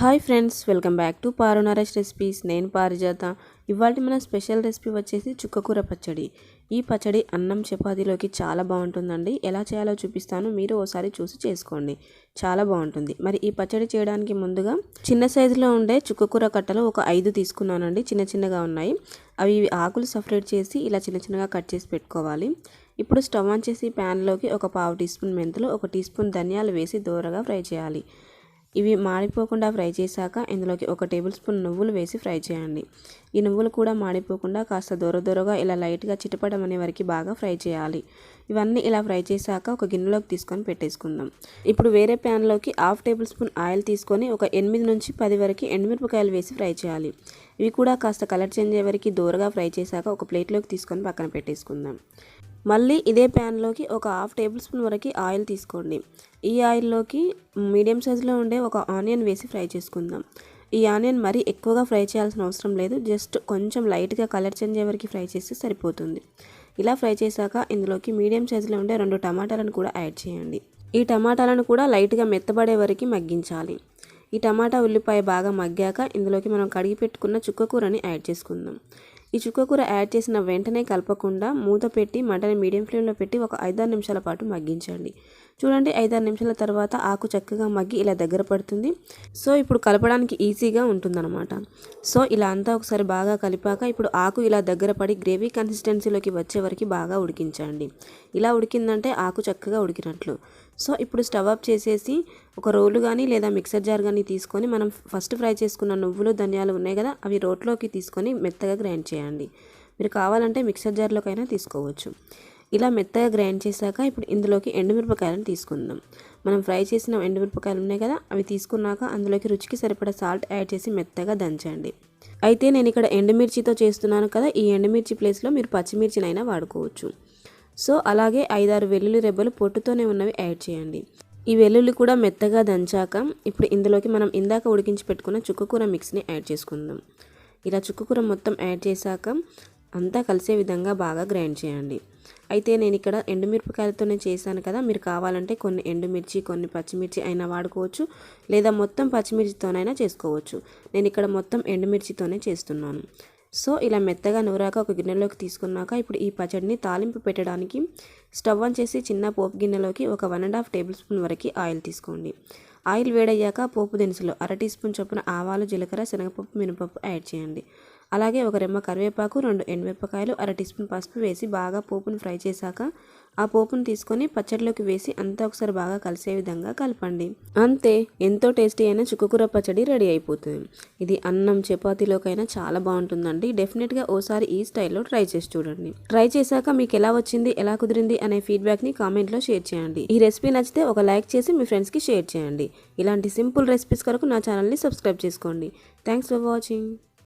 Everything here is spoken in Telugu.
Hi friends welcome back to Paru Naresh recipes. నేను పారిజాత. ఇవాళ మన స్పెషల్ రెసిపీ వచ్చేసి చుక్కకూర పచ్చడి. ఈ పచ్చడి అన్నం చపాతీలోకి చాలా బాగుంటుందండి. ఎలా చేయాలో చూపిస్తాను. మీరు ఓసారి చూసి చేసుకోండి. చాలా బాగుంటుంది. మరి ఈ పచ్చడి చేయడానికి ముందుగా చిన్న సైజులో ఉండే చుక్కకూర కట్టలు ఒక ఐదు తీసుకున్నానండి. చిన్న చిన్నగా ఉన్నాయి. అవి ఆకులు సపరేట్ చేసి ఇలా చిన్న చిన్నగా కట్ చేసి పెట్టుకోవాలి. ఇప్పుడు స్టవ్ ఆన్ చేసి ప్యాన్లోకి ఒక పావు టీ స్పూన్ మెంతులు ఒక టీ స్పూన్ ధనియాలు వేసి దూరగా ఫ్రై చేయాలి. ఇవి మాడిపోకుండా ఫ్రై చేశాక ఇందులోకి ఒక టేబుల్ స్పూన్ నువ్వులు వేసి ఫ్రై చేయండి. ఈ నువ్వులు కూడా మాడిపోకుండా కాస్త దూర దూరగా ఇలా లైట్గా చిటపడం వరకు బాగా ఫ్రై చేయాలి. ఇవన్నీ ఇలా ఫ్రై చేశాక ఒక గిన్నెలోకి తీసుకొని పెట్టేసుకుందాం. ఇప్పుడు వేరే ప్యాన్లోకి హాఫ్ టేబుల్ స్పూన్ ఆయిల్ తీసుకొని ఒక ఎనిమిది నుంచి పది వరకు ఎండుమిరపకాయలు వేసి ఫ్రై చేయాలి. ఇవి కూడా కాస్త కలర్ చేంజ్ అయ్యే వరకు దూరగా ఫ్రై చేశాక ఒక ప్లేట్లోకి తీసుకొని పక్కన పెట్టేసుకుందాం. మళ్ళీ ఇదే ప్యాన్లోకి ఒక హాఫ్ టేబుల్ స్పూన్ వరకు ఆయిల్ తీసుకోండి. ఈ ఆయిల్లోకి మీడియం సైజులో ఉండే ఒక ఆనియన్ వేసి ఫ్రై చేసుకుందాం. ఈ ఆనియన్ మరీ ఎక్కువగా ఫ్రై చేయాల్సిన అవసరం లేదు. జస్ట్ కొంచెం లైట్గా కలర్ చేంజ్ అయ్యే ఫ్రై చేస్తే సరిపోతుంది. ఇలా ఫ్రై చేశాక ఇందులోకి మీడియం సైజులో ఉండే రెండు టమాటాలను కూడా యాడ్ చేయండి. ఈ టమాటాలను కూడా లైట్గా మెత్తబడే వరకు మగ్గించాలి. ఈ టమాటా ఉల్లిపాయ బాగా మగ్గాక ఇందులోకి మనం కడిగి పెట్టుకున్న చుక్కకూరని యాడ్ చేసుకుందాం. ఈ చుక్కకూర యాడ్ చేసిన వెంటనే కలపకుండా మూత పెట్టి మంటని మీడియం ఫ్లేమ్లో పెట్టి ఒక ఐదారు నిమిషాల పాటు మగ్గించండి. చూడండి ఐదారు నిమిషాల తర్వాత ఆకు చక్కగా మగ్గి ఇలా దగ్గర పడుతుంది. సో ఇప్పుడు కలపడానికి ఈజీగా ఉంటుందన్నమాట. సో ఇలా అంతా ఒకసారి బాగా కలిపాక ఇప్పుడు ఆకు ఇలా దగ్గర పడి గ్రేవీ కన్సిస్టెన్సీలోకి వచ్చే వరకు బాగా ఉడికించండి. ఇలా ఉడికిందంటే ఆకు చక్కగా ఉడికినట్లు. సో ఇప్పుడు స్టవ్ అప్ చేసేసి ఒక రోలు కానీ లేదా మిక్సర్ జార్ కానీ తీసుకొని మనం ఫస్ట్ ఫ్రై చేసుకున్న నువ్వులు ధనియాలు ఉన్నాయి కదా అవి రోట్లోకి తీసుకొని మెత్తగా గ్రైండ్ చేయండి. మీరు కావాలంటే మిక్సర్ జార్లోకైనా తీసుకోవచ్చు. ఇలా మెత్తగా గ్రైండ్ చేశాక ఇప్పుడు ఇందులోకి ఎండుమిరపకాయలను తీసుకుందాం. మనం ఫ్రై చేసిన ఎండుమిరపకాయలు ఉన్నాయి కదా అవి తీసుకున్నాక అందులోకి రుచికి సరిపడా సాల్ట్ యాడ్ చేసి మెత్తగా దంచండి. అయితే నేను ఇక్కడ ఎండుమిర్చితో చేస్తున్నాను కదా ఈ ఎండుమిర్చి ప్లేస్లో మీరు పచ్చిమిర్చినైనా వాడుకోవచ్చు. సో అలాగే ఐదారు వెల్లుల్లి రెబ్బలు పొట్టుతోనే ఉన్నవి యాడ్ చేయండి. ఈ వెల్లుల్లి కూడా మెత్తగా దంచాక ఇప్పుడు ఇందులోకి మనం ఇందాక ఉడికించి పెట్టుకున్న చుక్కకూర మిక్స్ని యాడ్ చేసుకుందాం. ఇలా చుక్కకూర మొత్తం యాడ్ చేశాక అంతా కలిసే విధంగా బాగా గ్రైండ్ చేయండి. అయితే నేను ఇక్కడ ఎండుమిరపకాయలతోనే చేశాను కదా మీరు కావాలంటే కొన్ని ఎండుమిర్చి కొన్ని పచ్చిమిర్చి అయినా వాడుకోవచ్చు లేదా మొత్తం పచ్చిమిర్చితోనైనా చేసుకోవచ్చు. నేను ఇక్కడ మొత్తం ఎండుమిర్చితోనే చేస్తున్నాను. సో ఇలా మెత్తగా నూరాక ఒక గిన్నెలోకి తీసుకున్నాక ఇప్పుడు ఈ పచ్చడిని తాలింపు పెట్టడానికి స్టవ్ ఆన్ చేసి చిన్న పోపు గిన్నెలోకి ఒక one and half tablespoon వరకు ఆయిల్ తీసుకోండి. ఆయిల్ వేడయ్యాక పోపు దినుసులు అర టీ స్పూన్ చొప్పున ఆవాలు జీలకర్ర శనగపప్పు మినపప్పు యాడ్ చేయండి. అలాగే ఒక రెమ్మ కరివేపాకు రెండు ఎండుమిరపకాయలు అర టీ స్పూన్ పసుపు వేసి బాగా పోపును ఫ్రై చేశాక ఆ పోపును తీసుకొని పచ్చడిలోకి వేసి అంతా ఒకసారి బాగా కలిసే విధంగా కలపండి. అంతే ఎంతో టేస్టీ అయిన చుక్కకూర పచ్చడి రెడీ అయిపోతుంది. ఇది అన్నం చపాతీలోకైనా చాలా బాగుంటుందండి. డెఫినెట్గా ఓసారి ఈ స్టైల్లో ట్రై చేసి చూడండి. ట్రై చేశాక మీకు ఎలా వచ్చింది ఎలా కుదిరింది అనే ఫీడ్బ్యాక్ని కామెంట్లో షేర్ చేయండి. ఈ రెసిపీ నచ్చితే ఒక లైక్ చేసి మీ ఫ్రెండ్స్కి షేర్ చేయండి. ఇలాంటి సింపుల్ రెసిపీస్ కొరకు నా ఛానల్ని సబ్స్క్రైబ్ చేసుకోండి. Thanks for watching.